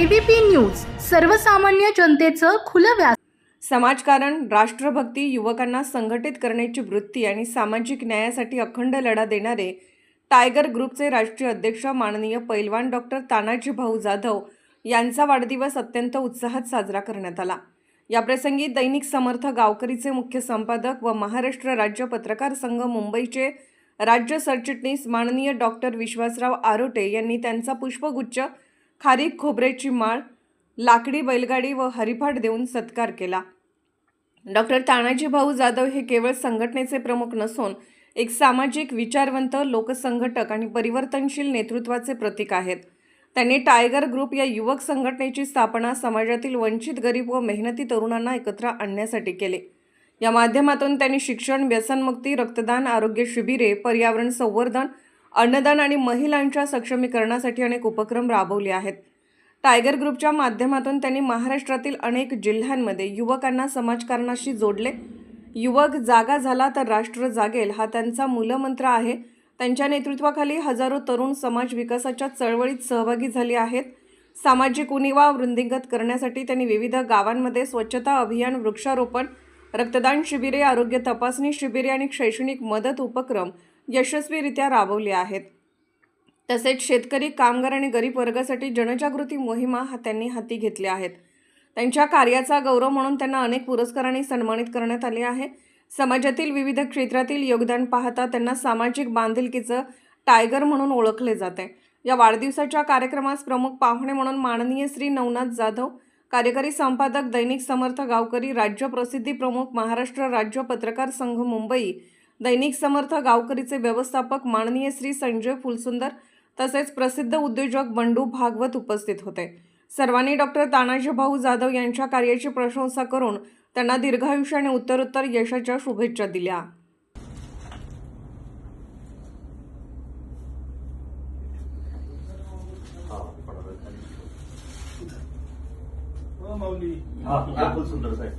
ABP news सर्वसामान्य जनतेचं खुलं व्यास समाजकारण राष्ट्रभक्ती युवकांना संघटित करण्याची वृत्ती आणि सामाजिक न्यायासाठी अखंड लढा देणारे टायगर ग्रुपचे राष्ट्रीय अध्यक्ष माननीय पैलवान डॉक्टर तानाजी भाऊ जाधव यांचा वाढदिवस अत्यंत उत्साहात साजरा करण्यात आला. याप्रसंगी दैनिक समर्थ गावकरीचे मुख्य संपादक व महाराष्ट्र राज्य पत्रकार संघ मुंबईचे राज्य सरचिटणीस माननीय डॉक्टर विश्वासराव आरोटे यांनी त्यांचा पुष्पगुच्छ खारीक खोबऱ्याची माळ लाकडी बैलगाडी व हरिफाट देऊन सत्कार केला. डॉक्टर तानाजी भाऊ जाधव हे केवळ संघटनेचे प्रमुख नसून एक सामाजिक विचारवंत लोकसंघटक आणि परिवर्तनशील नेतृत्वाचे प्रतीक आहेत. त्यांनी टायगर ग्रुप या युवक संघटनेची स्थापना समाजातील वंचित गरीब व मेहनती तरुणांना एकत्र आणण्यासाठी केले. या माध्यमातून त्यांनी शिक्षण व्यसनमुक्ती रक्तदान आरोग्य शिबिरे पर्यावरण संवर्धन अन्नदान आणि महिलांच्या सक्षमीकरणासाठी अनेक उपक्रम राबवले आहेत. टायगर ग्रुपच्या माध्यमातून त्यांनी महाराष्ट्रातील अनेक जिल्ह्यांमध्ये युवकांना समाजकारणाशी जोडले. युवक जागा झाला तर राष्ट्र जागेल हा त्यांचा मूलमंत्र आहे. त्यांच्या नेतृत्वाखाली हजारो तरुण समाज विकासाच्या चळवळीत सहभागी झाले आहेत. सामाजिक उणीवा वृद्धिंगत करण्यासाठी त्यांनी विविध गावांमध्ये स्वच्छता अभियान वृक्षारोपण रक्तदान शिबिरे आरोग्य तपासणी शिबिरे आणि शैक्षणिक मदत उपक्रम यशस्वीरित्या राबवले आहेत. तसेच शेतकरी कामगार आणि गरीब वर्गासाठी जनजागृती मोहिमा हा त्यांनी हाती घेतल्या आहेत. त्यांच्या कार्याचा गौरव म्हणून त्यांना अनेक पुरस्कारांनी सन्मानित करण्यात आले आहे. समाजातील विविध क्षेत्रातील योगदान पाहता त्यांना सामाजिक बांधिलकीचं टायगर म्हणून ओळखले जाते. या वाढदिवसाच्या कार्यक्रमास प्रमुख पाहुणे म्हणून माननीय श्री नवनाथ जाधव कार्यकारी संपादक दैनिक समर्थ गावकरी राज्य प्रसिद्धी प्रमुख महाराष्ट्र राज्य पत्रकार संघ मुंबई दैनिक समर्थ गावकरीचे व्यवस्थापक माननीय श्री संजय फुलसुंदर तसेच प्रसिद्ध उद्योजक बंडू भागवत उपस्थित होते. सर्वांनी डॉक्टर तानाजी भाऊ जाधव यांच्या कार्याची प्रशंसा करून त्यांना दीर्घायुष्य आणि उत्तरोत्तर यशाच्या शुभेच्छा दिल्या. हो माऊली. हा, या खूप सुंदर साहेब